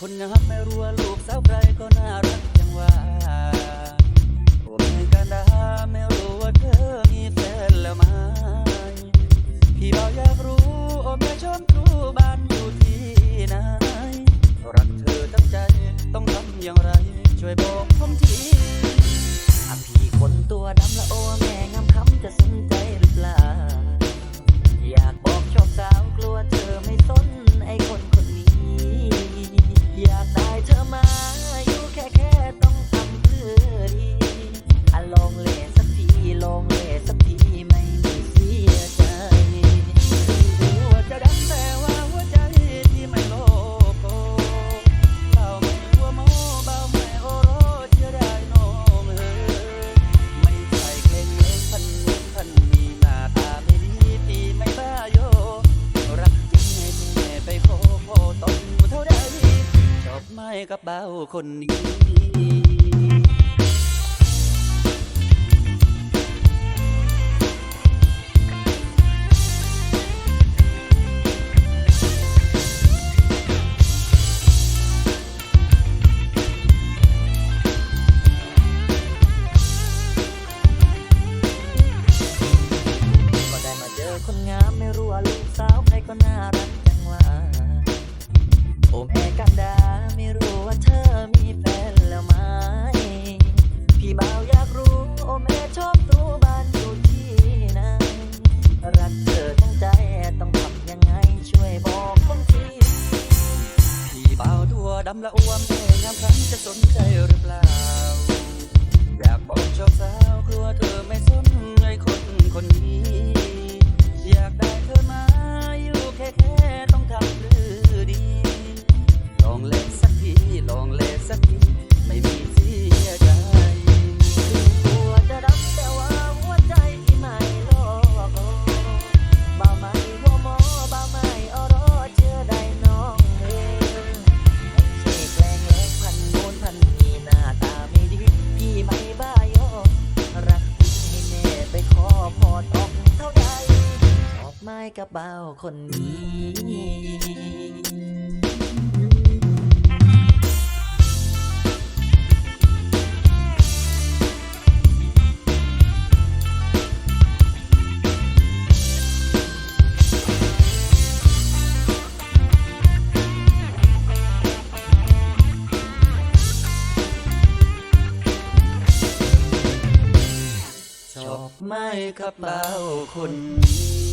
คนงามไม่รู้ว่าลูกสาวใครก็น่ารักจังว่าผมในกันดาไม่รู้ว่าเธอมีแฟนแล้วไหมพี่บ่าอยากรู้โอ้แม่ชมครูบ้านอยู่ที่ไหนรักเธอทั้งใจต้องทำอย่างไร ช่วยบอกผมทีอะพี่คนตัวดำละโอแม่ง ดไม่กับเบ้าคนนี้คนงามไม่รู้ว่าลูกสาวใครก็น่ารักจังว่า โอ้แม่กันดาำละอวมเอ่งามครั้งจะสนใจหรือเปล่า กระเป๋าคนดีชอบไม่กระเป๋าคนนี้